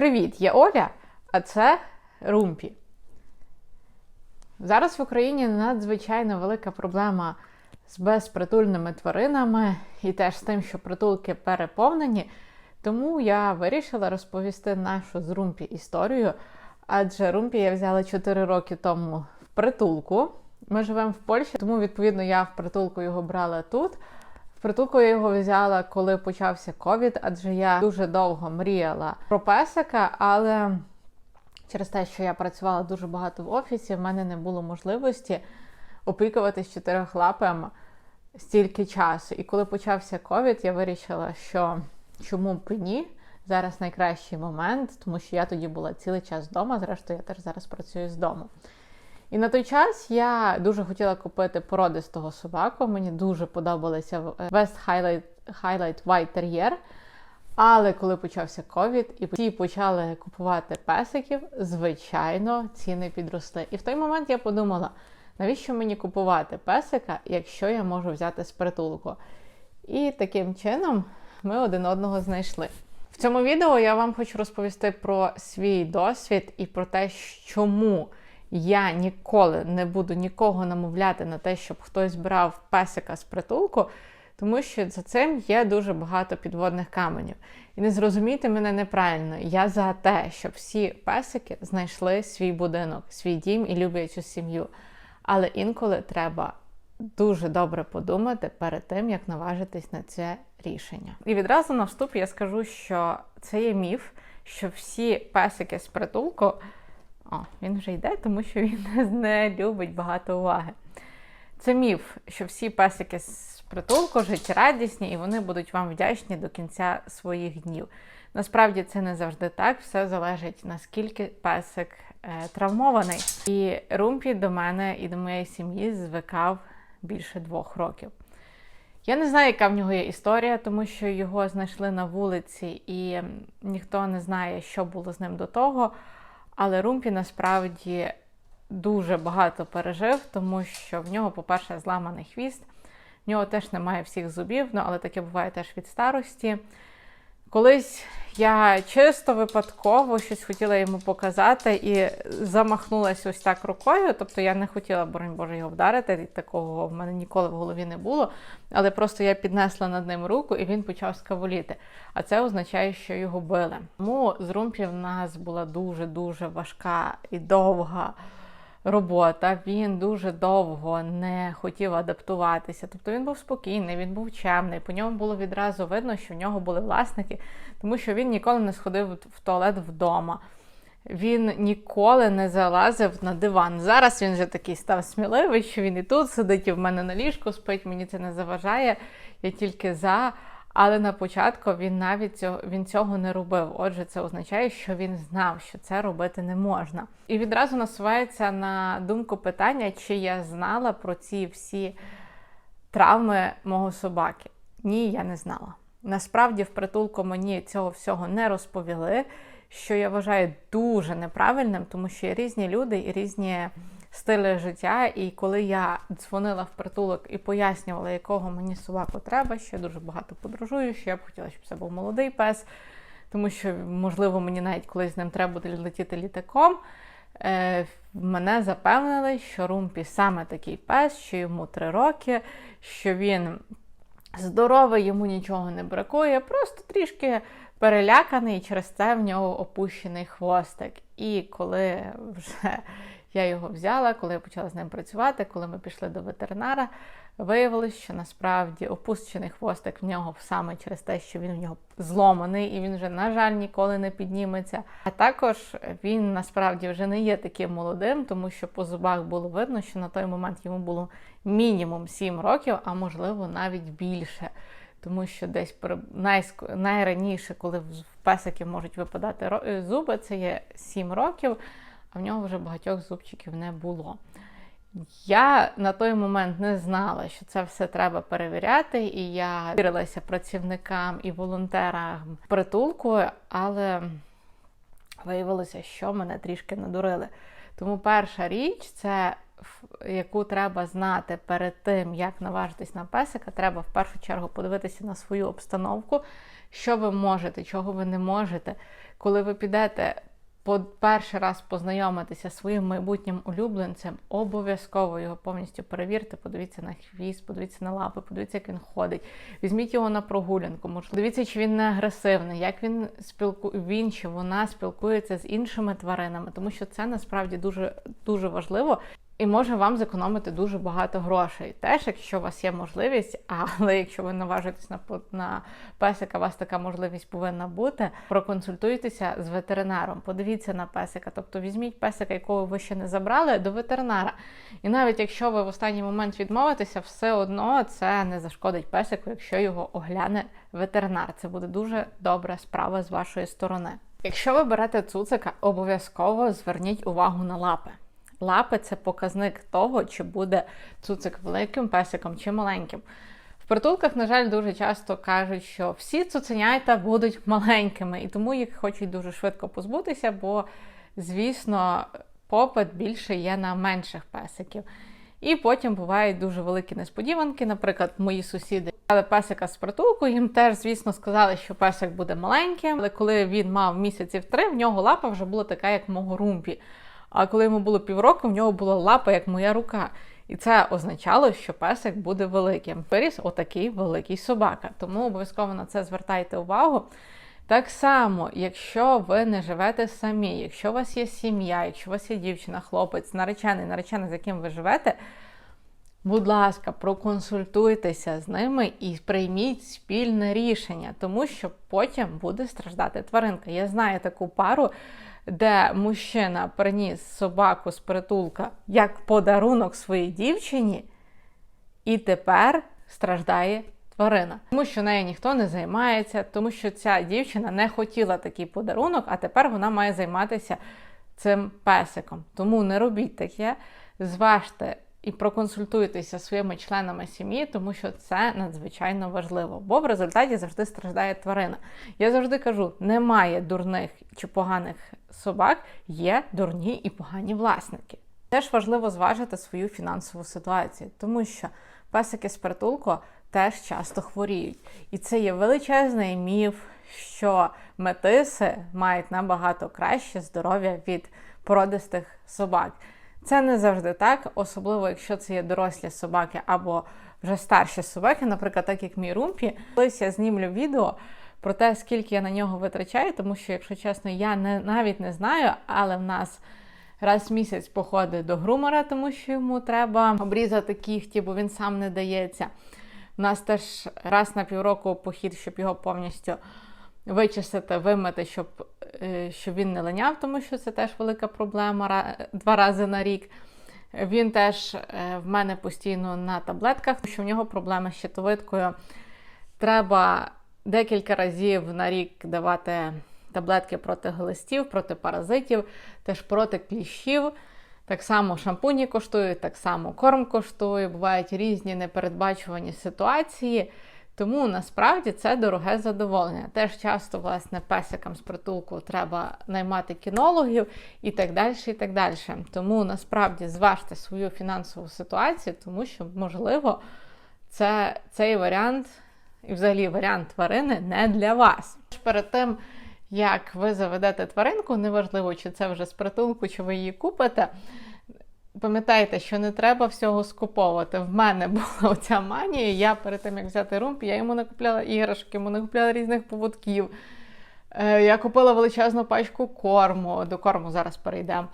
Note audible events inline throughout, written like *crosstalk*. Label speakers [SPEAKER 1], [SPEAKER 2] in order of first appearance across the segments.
[SPEAKER 1] Привіт, я Оля, а це Румпі. Зараз в Україні надзвичайно велика проблема з безпритульними тваринами і теж з тим, що притулки переповнені. Тому я вирішила розповісти нашу з Румпі історію. Адже Румпі я взяла 4 роки тому в притулку. Ми живемо в Польщі, тому, відповідно, я в притулку його брала тут. Притулку я його взяла, коли почався ковід, адже я дуже довго мріяла про песика, але через те, що я працювала дуже багато в офісі, в мене не було можливості опікуватись чотирихлапим стільки часу. І коли почався ковід, я вирішила, що чому б ні. Зараз найкращий момент, тому що я тоді була цілий час вдома. Зрештою, я теж зараз працюю з дому. І на той час я дуже хотіла купити породистого собаку. Мені дуже подобалися West Highlight, Highlight White Terrier. Але коли почався ковід і всі почали купувати песиків, звичайно, ціни підросли. І в той момент я подумала, навіщо мені купувати песика, якщо я можу взяти з притулку? І таким чином ми один одного знайшли. В цьому відео я вам хочу розповісти про свій досвід і про те, чому я ніколи не буду нікого намовляти на те, щоб хтось брав песика з притулку, тому що за цим є дуже багато підводних каменів. І не зрозумійте мене неправильно, я за те, щоб всі песики знайшли свій будинок, свій дім і люблячу сім'ю. Але інколи треба дуже добре подумати перед тим, як наважитись на це рішення. І відразу на вступ я скажу, що це є міф, що всі песики з притулку. О, він вже йде, тому що він *laughs* не любить багато уваги. Це міф, що всі песики з притулку життєрадісні і вони будуть вам вдячні до кінця своїх днів. Насправді це не завжди так, все залежить наскільки песик е, травмований. І Румпі до мене і до моєї сім'ї звикав більше двох років. Я не знаю, яка в нього є історія, тому що його знайшли на вулиці, і ніхто не знає, що було з ним до того. Але Румпі насправді дуже багато пережив, тому що в нього, по-перше, зламаний хвіст, в нього теж немає всіх зубів, ну, але таке буває теж від старості. Колись я чисто випадково щось хотіла йому показати і замахнулася ось так рукою. Тобто я не хотіла, боронь Боже, його вдарити. Такого в мене ніколи в голові не було. Але просто я піднесла над ним руку і він почав скаволіти. А це означає, що його били. Тому з Румпі в нас була дуже-дуже важка і довга робота. Він дуже довго не хотів адаптуватися. Тобто він був спокійний, він був чемний. По ньому було відразу видно, що в нього були власники, тому що він ніколи не сходив в туалет вдома. Він ніколи не залазив на диван. Зараз він вже такий став сміливий, що він і тут сидить, і в мене на ліжку спить, мені це не заважає. Я тільки за. Але на початку він навіть цього він цього не робив. Отже, це означає, що він знав, що це робити не можна. І відразу насувається на думку питання, чи я знала про ці всі травми мого собаки. Ні, я не знала. Насправді, в притулку мені цього всього не розповіли, що я вважаю дуже неправильним, тому що є різні люди і різні стилі життя. І коли я дзвонила в притулок і пояснювала, якого мені собаку треба, я дуже багато подорожую, що я б хотіла, щоб це був молодий пес, тому що, можливо, мені навіть колись з ним треба буде летіти літаком. Е, мене запевнили, що Румпі саме такий пес, що йому три роки, що він здоровий, йому нічого не бракує, просто трішки переляканий, через це в нього опущений хвостик. І коли вже я його взяла, коли я почала з ним працювати, коли ми пішли до ветеринара, виявилось, що насправді опущений хвостик в нього саме через те, що він в нього зломаний, і він вже, на жаль, ніколи не підніметься. А також він насправді вже не є таким молодим, тому що по зубах було видно, що на той момент йому було мінімум 7 років, а можливо навіть більше. Тому що десь найраніше, коли в песиків можуть випадати зуби, це є 7 років а в нього вже багатьох зубчиків не було. Я на той момент не знала, що це все треба перевіряти, і я вірилася працівникам і волонтерам притулку, але виявилося, що мене трішки надурили. Тому перша річ, це яку треба знати перед тим, як наважитись на песика, треба в першу чергу подивитися на свою обстановку, що ви можете, чого ви не можете. Коли ви підете по перший раз познайомитися зі своїм майбутнім улюбленцем, обов'язково його повністю перевірте, подивіться на хвіст, подивіться на лапи, подивіться, як він ходить. Візьміть його на прогулянку. Можливо, дивіться, чи він не агресивний, як він спілку... він чи вона спілкується з іншими тваринами, тому що це насправді дуже дуже важливо і може вам зекономити дуже багато грошей. Теж, якщо у вас є можливість, *laughs* але якщо ви наважитесь на на песика, у вас така можливість повинна бути. Проконсультуйтеся з ветеринаром, подивіться на песика, тобто візьміть песика, якого ви ще не забрали, до ветеринара. І навіть якщо ви в останній момент відмовитеся, все одно це не зашкодить песику, якщо його огляне ветеринар. Це буде дуже добра справа з вашої сторони. Якщо ви берете цуцика, обов'язково зверніть увагу на лапи. Лапи це показник того, чи буде цуцик великим песиком чи маленьким. В притулках, на жаль, дуже часто кажуть, що всі цуценята будуть маленькими, і тому їх хочуть дуже швидко позбутися, бо, звісно, попит більше є на менших песиків. І потім бувають дуже великі несподіванки. Наприклад, мої сусіди взяли песика з притулку, їм теж, звісно, сказали, що песик буде маленьким, але коли він мав місяців три, в нього лапа вже була така, як мого румпі. А коли йому було півроку, в нього була лапа, як моя рука. І це означало, що песик буде великим. Виріс отакий великий собака. Тому обов'язково на це звертайте увагу. Так само, якщо ви не живете самі, якщо у вас є сім'я, якщо у вас є дівчина, хлопець, наречений, наречений, з яким ви живете, будь ласка, проконсультуйтеся з ними і прийміть спільне рішення, тому що потім буде страждати тваринка. Я знаю таку пару де мужчина приніс собаку з притулка як подарунок своїй дівчині, і тепер страждає тварина. Тому що нею ніхто не займається, тому що ця дівчина не хотіла такий подарунок, а тепер вона має займатися цим песиком. Тому не робіть таке, зважте і проконсультуйтеся своїми членами сім'ї, тому що це надзвичайно важливо, бо в результаті завжди страждає тварина. Я завжди кажу: немає дурних чи поганих собак, є дурні і погані власники. Теж важливо зважити свою фінансову ситуацію, тому що песики з притулку теж часто хворіють. І це є величезний міф, що метиси мають набагато краще здоров'я від породистих собак. Це не завжди так, особливо якщо це є дорослі собаки або вже старші собаки, наприклад, так як мій румпі. Колись я знімлю відео про те, скільки я на нього витрачаю, тому що, якщо чесно, я не, навіть не знаю, але в нас раз в місяць походить до грумера, тому що йому треба обрізати кіхті, бо він сам не дається. У нас теж раз на півроку похід, щоб його повністю вичистити, вимити, щоб е, щоб він не линяв, тому що це теж велика проблема два рази на рік. Він теж е, в мене постійно на таблетках, тому що в нього проблеми з щитовидкою. Треба декілька разів на рік давати таблетки проти глистів, проти паразитів, теж проти кліщів. Так само шампуні коштують, так само корм коштує, бувають різні непередбачувані ситуації. Тому насправді це дороге задоволення. Теж часто, власне, песикам з притулку треба наймати кінологів і так далі. і так далі. Тому насправді зважте свою фінансову ситуацію, тому що, можливо, це, цей варіант, і взагалі варіант тварини не для вас. Перед тим, як ви заведете тваринку, неважливо, чи це вже з притулку, чи ви її купите. Пам'ятайте, що не треба всього скуповувати. В мене *laughs* була оця манія. Я перед тим, як взяти румп, я йому не купляла іграшки, йому не купляла різних поводків. Е, я купила величезну пачку корму, до корму зараз перейдемо.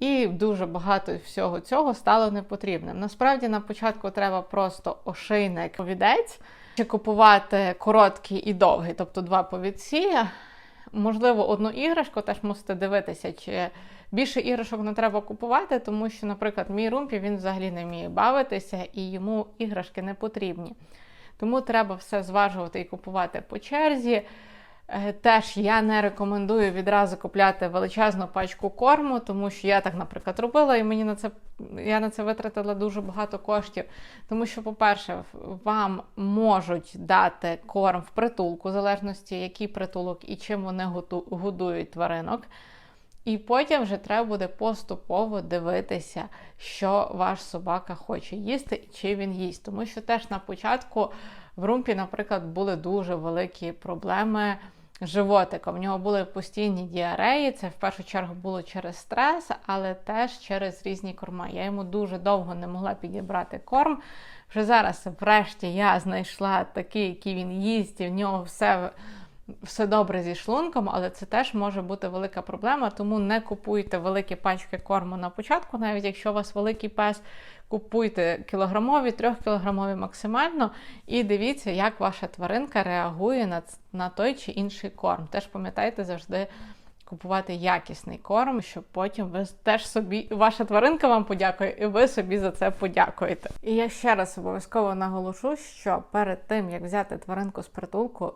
[SPEAKER 1] І дуже багато всього цього стало непотрібним. Насправді, на початку треба просто ошийник повідець, чи купувати короткий і довгий, тобто два повідці. Можливо, одну іграшку теж мусите дивитися, чи більше іграшок не треба купувати, тому що, наприклад, мій румпі він взагалі не вміє бавитися і йому іграшки не потрібні. Тому треба все зважувати і купувати по черзі. Е, теж я не рекомендую відразу купляти величезну пачку корму, тому що я так, наприклад, робила, і мені на це я на це витратила дуже багато коштів. Тому що, по-перше, вам можуть дати корм в притулку, в залежності, який притулок і чим вони годують тваринок. І потім вже треба буде поступово дивитися, що ваш собака хоче їсти і чи він їсть. Тому що теж на початку В Румпі, наприклад, були дуже великі проблеми з животиком. В нього були постійні діареї. Це в першу чергу було через стрес, але теж через різні корма. Я йому дуже довго не могла підібрати корм. Вже зараз, врешті, я знайшла такий, який він їсть, і в нього все. Все добре зі шлунком, але це теж може бути велика проблема, тому не купуйте великі пачки корму на початку, навіть якщо у вас великий пес, купуйте кілограмові, трьохкілограмові максимально, і дивіться, як ваша тваринка реагує на, на той чи інший корм. Теж пам'ятайте завжди купувати якісний корм, щоб потім ви теж собі, ваша тваринка вам подякує, і ви собі за це подякуєте. І я ще раз обов'язково наголошу, що перед тим як взяти тваринку з притулку.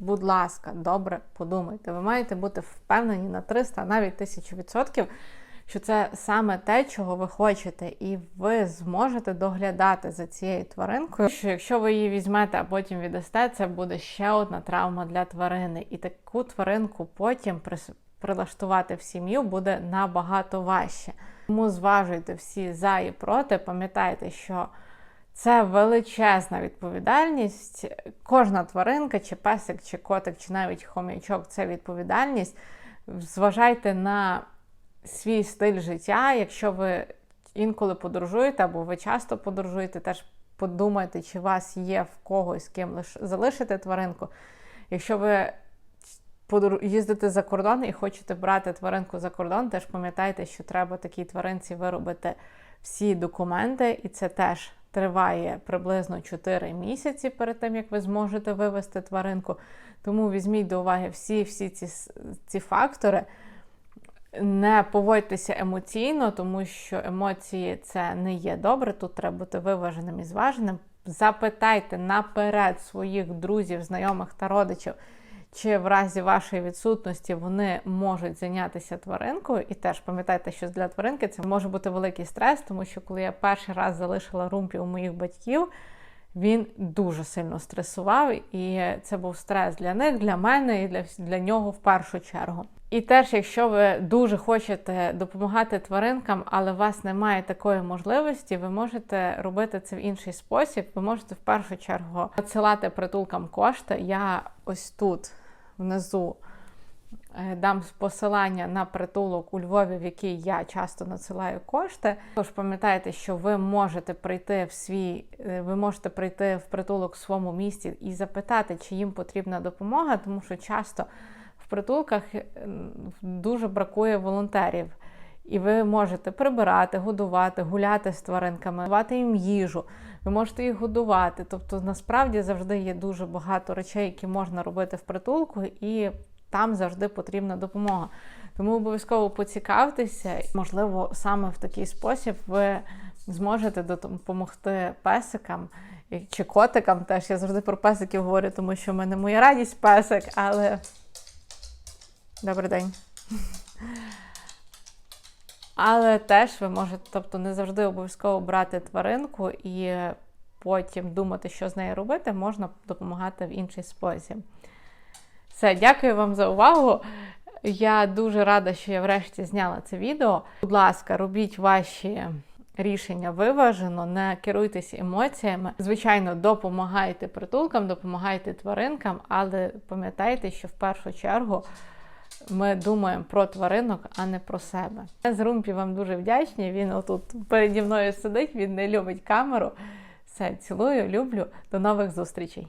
[SPEAKER 1] Будь ласка, добре подумайте. Ви маєте бути впевнені на 300, навіть 1000%, що це саме те, чого ви хочете, і ви зможете доглядати за цією тваринкою. Що якщо ви її візьмете, а потім віддасте, це буде ще одна травма для тварини. І таку тваринку потім прилаштувати в сім'ю буде набагато важче. Тому зважуйте всі за і проти, пам'ятайте, що. Це величезна відповідальність. Кожна тваринка, чи песик, чи котик, чи навіть хом'ячок це відповідальність. Зважайте на свій стиль життя. Якщо ви інколи подорожуєте або ви часто подорожуєте, теж подумайте, чи у вас є в когось з ким залишити тваринку. Якщо ви їздите за кордон і хочете брати тваринку за кордон, теж пам'ятайте, що треба такій тваринці виробити всі документи, і це теж триває приблизно 4 місяці перед тим, як ви зможете вивести тваринку. Тому візьміть до уваги всі всі ці, ці фактори. Не поводьтеся емоційно, тому що емоції це не є добре. Тут треба бути виваженим і зваженим. Запитайте наперед своїх друзів, знайомих та родичів чи в разі вашої відсутності вони можуть зайнятися тваринкою. І теж пам'ятайте, що для тваринки це може бути великий стрес, тому що коли я перший раз залишила румпі у моїх батьків, він дуже сильно стресував, і це був стрес для них, для мене і для, для нього в першу чергу. І теж, якщо ви дуже хочете допомагати тваринкам, але у вас немає такої можливості, ви можете робити це в інший спосіб. Ви можете в першу чергу надсилати притулкам кошти. Я ось тут внизу е, дам посилання на притулок у Львові, в який я часто надсилаю кошти. Тож пам'ятайте, що ви можете прийти в свій, е, ви можете прийти в притулок в своєму місті і запитати, чи їм потрібна допомога, тому що часто в притулках е, дуже бракує волонтерів. І ви можете прибирати, годувати, гуляти з тваринками, давати їм їжу, ви можете їх годувати. Тобто, насправді завжди є дуже багато речей, які можна робити в притулку, і там завжди потрібна допомога. Тому обов'язково поцікавтеся, можливо, саме в такий спосіб ви зможете допомогти песикам чи котикам. Теж я завжди про песиків говорю, тому що в мене моя радість песик, але добрий день. Але теж ви можете, тобто не завжди обов'язково брати тваринку і потім думати, що з нею робити, можна допомагати в інший спосіб. Все, дякую вам за увагу. Я дуже рада, що я врешті зняла це відео. Будь ласка, робіть ваші рішення виважено, не керуйтесь емоціями. Звичайно, допомагайте притулкам, допомагайте тваринкам, але пам'ятайте, що в першу чергу ми думаємо про тваринок, а не про себе. Я з Румпі вам дуже вдячні. Він отут переді мною сидить, він не любить камеру. Все, цілую, люблю. До нових зустрічей!